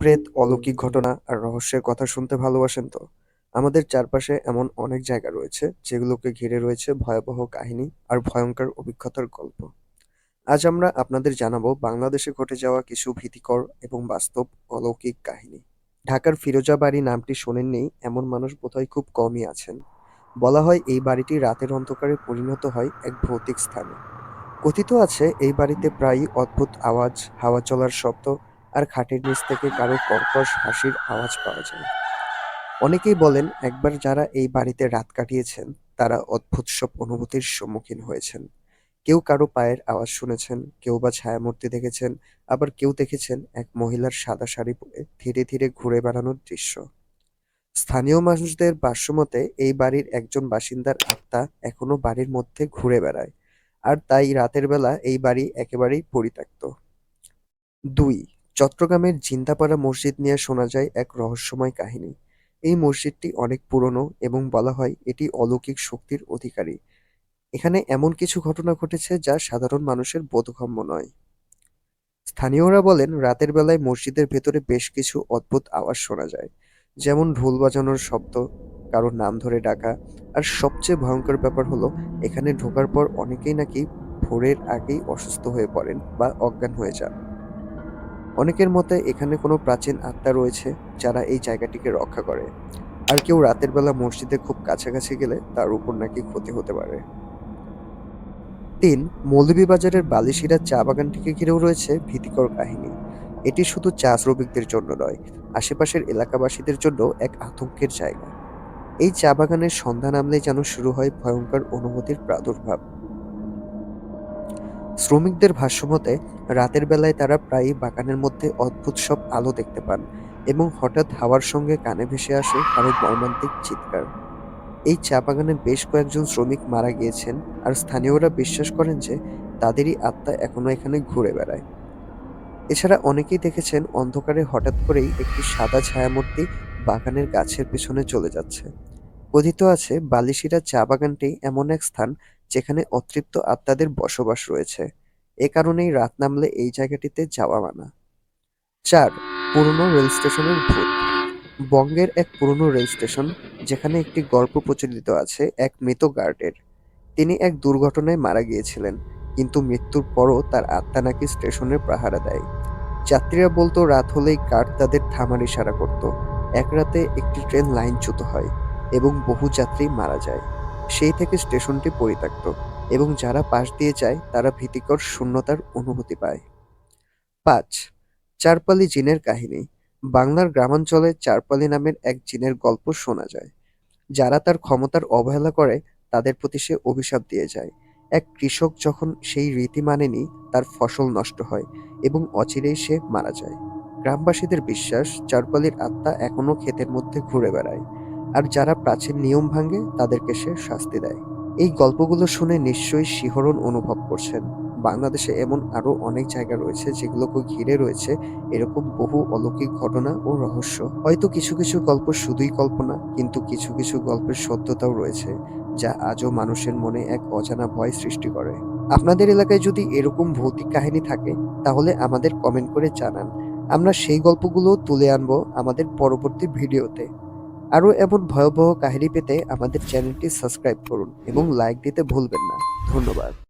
প্রেত অলৌকিক ঘটনা আর রহস্যের কথা শুনতে ভালোবাসেন তো? আমাদের চারপাশে এমন অনেক জায়গা রয়েছে যেগুলোকে ঘিরে রয়েছে ভয়াবহ কাহিনী আর ভয়ঙ্কর অভিজ্ঞতার গল্প। আজ আমরা আপনাদের জানাব বাংলাদেশে ঘটে যাওয়া কিছু ভীতিকর এবং বাস্তব অলৌকিক কাহিনী। ঢাকার ফিরোজা বাড়ি নামটি শোনেননি, এমন মানুষ বোধহয় খুব কমই আছেন। বলা হয় এই বাড়িটি রাতের অন্ধকারে পরিণত হয় এক ভৌতিক স্থানে। কথিত আছে এই বাড়িতে প্রায়ই অদ্ভুত আওয়াজ, হাওয়া চলার শব্দ আর খাটের নিচ থেকে কারও কর্কশ হাসির আওয়াজ পাওয়া যায়। অনেকেই বলেন, একবার যারা এই বাড়িতে রাত কাটিয়েছেন, তারা অদ্ভুত সব অনুভূতির সম্মুখীন হয়েছেন। কেউ কারও পায়ের আওয়াজ শুনেছেন, কেউ বা ছায়ামূর্তি দেখেছেন, আবার কেউ দেখেছেন এক মহিলার সাদা শাড়ি পরে ধীরে ধীরে ঘুরে বেড়ানোর দৃশ্য। স্থানীয় মানুষদের ভাষ্যমতে, এই বাড়ির একজন বাসিন্দার আত্মা এখনও বাড়ির মধ্যে ঘুরে বেড়ায়, আর তাই রাতের বেলা এই বাড়ি একেবারেই পরিত্যক্ত। দুই চট্টগ্রামের জিন্দাপাড়া মসজিদ নিয়ে শোনা যায় এক রহস্যময় কাহিনী। এই মসজিদটি অনেক পুরনো এবং বলা হয় এটি অলৌকিক শক্তির অধিকারী। এখানে এমন কিছু ঘটনা ঘটেছে যা সাধারণ মানুষের বোধগম্য নয়। স্থানীয়রা বলেন, রাতের বেলায় মসজিদের ভেতরে বেশ কিছু অদ্ভুত আওয়াজ শোনা যায়, যেমন ঢোল বাজানোর শব্দ কারোর নাম ধরে ডাকা। আর সবচেয়ে ভয়ঙ্কর ব্যাপার হলো, এখানে ঢোকার পর অনেকেই নাকি ভোরের আগেই অসুস্থ হয়ে পড়েন বা অজ্ঞান হয়ে যান। অনেকের মতে এখানে কোনো প্রাচীন আত্মা রয়েছে যারা এই জায়গাটিকে রক্ষা করে। আর কেউ রাতের বেলা মসজিদে খুব কাছাকাছি গেলে তার উপর নাকি ক্ষতি হতে পারে। তিন, মৌলভীবাজারের বালিশিরা চা বাগানটিকে ঘিরেও রয়েছে ভীতিকর কাহিনী। এটি শুধু চা শ্রমিকদের জন্য নয়, আশেপাশের এলাকাবাসীদের জন্য এক আতঙ্কের জায়গা। এই চা বাগানের সন্ধ্যা নামলেই যেন শুরু হয় ভয়ঙ্কর অনুভূতির প্রাদুর্ভাব। শ্রমিকদের ভাষ্যমতে, রাতের বেলায় তারা প্রায়ই বাগানের মধ্যে অদ্ভুত সব আলো দেখতে পান এবং হঠাৎ হাওয়ার সঙ্গে কানে ভেসে আসে কারও মর্মান্তিক চিৎকার। এই চা বাগানে বেশ কয়েকজন শ্রমিক মারা গিয়েছেন আর স্থানীয়রা বিশ্বাস করেন যে তাদেরই আত্মা এখনও এখানে ঘুরে বেড়ায়। এছাড়া অনেকেই দেখেছেন অন্ধকারে হঠাৎ করেই একটি সাদা ছায়ামূর্তি বাগানের গাছের পেছনে চলে যাচ্ছে। কথিত আছে, বালিশিরা চা বাগানটি এমন এক স্থান যেখানে অতৃপ্ত আত্মাদের বসবাস রয়েছে। এ কারণেই রাত নামলে এই জায়গাটিতে যাওয়া মানা। চার, পুরনো রেল স্টেশনের ভূত। বঙ্গের এক পুরনো রেল স্টেশন, যেখানে একটি গল্প প্রচলিত আছে এক মৃত গার্ডের। তিনি এক দুর্ঘটনায় মারা গিয়েছিলেন, কিন্তু মৃত্যুর পরও তার আত্মা নাকি স্টেশনের পাহারা দেয়। যাত্রীরা বলতো, রাত হলেই গার্ড তাদের থামার ইশারা করত। এক রাতে একটি ট্রেন লাইনচ্যুত হয় এবং বহু যাত্রী মারা যায়। সেই থেকে স্টেশনটি পরিত্যক্ত এবং যারা পাশ দিয়ে যায়, তারা ভীতিকর শূন্যতার অনুভূতি পায়। পাঁচ, চারপালি জিনের কাহিনী। বাংলার গ্রামাঞ্চলে চারপালি নামের এক জিনের গল্প শোনা যায়। যারা তার ক্ষমতার অবহেলা করে, তাদের প্রতি সে অভিশাপ দিয়ে যায়। এক কৃষক যখন সেই রীতি মানেনি, তার ফসল নষ্ট হয় এবং অচিরেই সে মারা যায়। গ্রামবাসীদের বিশ্বাস, চারপালির আত্মা এখনও ক্ষেতের মধ্যে ঘুরে বেড়ায়। আর যারা প্রাচীন নিয়ম ভাঙে, তাদেরকে সে শাস্তি দেয়। এই গল্পগুলো শুনে নিশ্চয়ই শিহরণ অনুভব করছেন। বাংলাদেশে এমন আরও অনেক জায়গা রয়েছে যেগুলোকে ঘিরে রয়েছে এরকম বহু অলৌকিক ঘটনা ও রহস্য। হয়তো কিছু কিছু গল্প শুধুই কল্পনা, কিন্তু কিছু কিছু গল্পের সত্যতাও রয়েছে, যা আজও মানুষের মনে এক অজানা ভয় সৃষ্টি করে। আপনাদের এলাকায় যদি এরকম ভৌতিক কাহিনী থাকে, তাহলে আমাদের কমেন্ট করে জানান। আমরা সেই গল্পগুলো তুলে আনব আমাদের পরবর্তী ভিডিওতে। আরও এমন ভয়াবহ কাহিনী পেতে আমাদের চ্যানেলটি সাবস্ক্রাইব করুন এবং লাইক দিতে ভুলবেন না। ধন্যবাদ।